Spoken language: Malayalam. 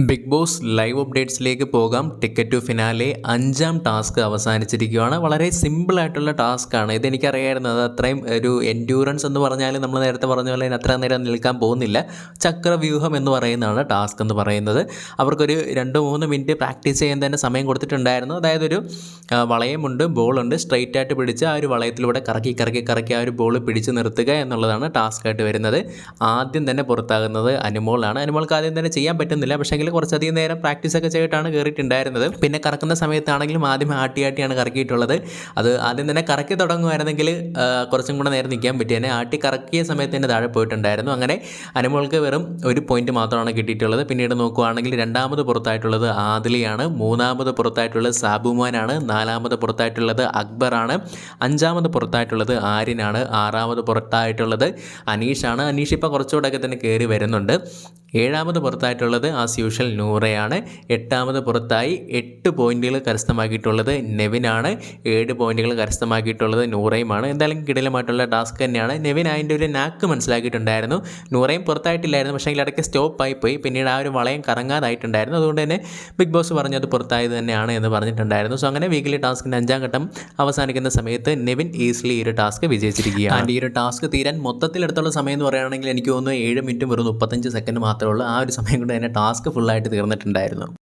ബിഗ് ബോസ് ലൈവ് അപ്ഡേറ്റ്സിലേക്ക് പോകാം. ടിക്കറ്റ് ടു ഫിനാലെ അഞ്ചാം ടാസ്ക് അവസാനിച്ചിരിക്കുകയാണ്. വളരെ സിമ്പിളായിട്ടുള്ള ടാസ്ക് ആണ്. ഇതെനിക്കറിയായിരുന്നു. അത് അത്രയും ഒരു എൻഡ്യൂറൻസ് എന്ന് പറഞ്ഞാൽ നമ്മൾ നേരത്തെ പറഞ്ഞ പോലെ അത്ര നേരം നിൽക്കാൻ പോകുന്നില്ല. ചക്രവ്യൂഹം എന്ന് പറയുന്നതാണ് ടാസ്ക് എന്ന് പറയുന്നത്. അവർക്കൊരു രണ്ട് മൂന്ന് മിനിറ്റ് പ്രാക്ടീസ് ചെയ്യാൻ തന്നെ സമയം കൊടുത്തിട്ടുണ്ടായിരുന്നു. അതായത് ഒരു വളയമുണ്ട് ബോളുണ്ട്. സ്ട്രെയിറ്റ് ആയിട്ട് പിടിച്ച് ആ ഒരു വളയത്തിലൂടെ കറക്കി കറക്കി കറക്കി ആ ഒരു ബോൾ പിടിച്ച് നിർത്തുക എന്നുള്ളതാണ് ടാസ്ക് ആയിട്ട് വരുന്നത്. ആദ്യം തന്നെ പുറത്താകുന്നത് അനുമോളാണ്. അനുമോൾക്ക് ആദ്യം തന്നെ ചെയ്യാൻ പറ്റുന്നില്ല. കുറച്ചധികം നേരം പ്രാക്ടീസൊക്കെ ചെയ്തിട്ടാണ് കയറിയിട്ടുണ്ടായിരുന്നത് പിന്നെ കറക്കുന്ന സമയത്താണെങ്കിലും ആദ്യം ആട്ടി ആട്ടിയാണ് കറക്കിയിട്ടുള്ളത്. അത് ആദ്യം തന്നെ കറക്കി തുടങ്ങുമായിരുന്നെങ്കിൽ കുറച്ചും കൂടെ നേരം നിൽക്കാൻ പറ്റിയേനെ ആട്ടി കറക്കിയ സമയത്ത് തന്നെ താഴെ പോയിട്ടുണ്ടായിരുന്നു. അങ്ങനെ അനുമോൾക്ക് വെറും ഒരു പോയിന്റ് മാത്രമാണ് കിട്ടിയിട്ടുള്ളത്. പിന്നീട് നോക്കുവാണെങ്കിൽ രണ്ടാമത് പുറത്തായിട്ടുള്ളത് ആദിലിയാണ്. മൂന്നാമത് പുറത്തായിട്ടുള്ളത് സാബുമാനാണ്. നാലാമത് പുറത്തായിട്ടുള്ളത് അക്ബറാണ്. അഞ്ചാമത് പുറത്തായിട്ടുള്ളത് ആര്യനാണ്. ആറാമത് പുറത്തായിട്ടുള്ളത് അനീഷാണ്. അനീഷ് ഇപ്പോൾ കുറച്ചുകൂടെയൊക്കെ തന്നെ കയറി വരുന്നുണ്ട്. ഏഴാമത് പുറത്തായിട്ടുള്ളത് ആസ് യൂഷ്വൽ നൂറയാണ്. എട്ടാമത് പുറത്തായി എട്ട് പോയിന്റുകൾ കരസ്ഥമാക്കിയിട്ടുള്ളത് നെവിനാണ്. ഏഴ് പോയിന്റുകൾ കരസ്ഥമാക്കിയിട്ടുള്ളത് നൂറയുമാണ്. എന്തായാലും കിടലമായിട്ടുള്ള ടാസ്ക് തന്നെയാണ്. നെവിൻ അതിന്റെ ഒരു നാക്ക് മനസ്സിലാക്കിയിട്ടുണ്ടായിരുന്നു. നൂറയും പുറത്തായിട്ടില്ലായിരുന്നു. പക്ഷേ ഇടയ്ക്ക് സ്റ്റോപ്പായി പോയി. പിന്നീട് ആ ഒരു വളയം കറങ്ങാതായിട്ടുണ്ടായിരുന്നു. അതുകൊണ്ട് തന്നെ ബിഗ് ബോസ് പറഞ്ഞത് പുറത്തായത് തന്നെയാണ് എന്ന് പറഞ്ഞിട്ടുണ്ടായിരുന്നു. സോ അങ്ങനെ വീക്കിലി ടാസ്കിന്റെ അഞ്ചാം ഘട്ടം അവസാനിക്കുന്ന സമയത്ത് നെവിൻ ഈസിലി ഈ ഒരു ടാസ്ക് വിജയിച്ചിരിക്കുകയാണ്. ആൻഡ് ഈ ഒരു ടാസ്ക് തീരാൻ മൊത്തത്തിലെടുത്തുള്ള സമയം എന്ന് പറയുകയാണെങ്കിൽ എനിക്ക് തോന്നുന്നു ഏഴ് മിനിറ്റും വെറും മുപ്പത്തഞ്ച് സെക്കൻഡ് മാത്രമേ ഉള്ളൂ. ആ ഒരു സമയം കൊണ്ട് തന്നെ ടാസ്ക് ഫുള്ളായിട്ട് തീർന്നിട്ടുണ്ടായിരുന്നു.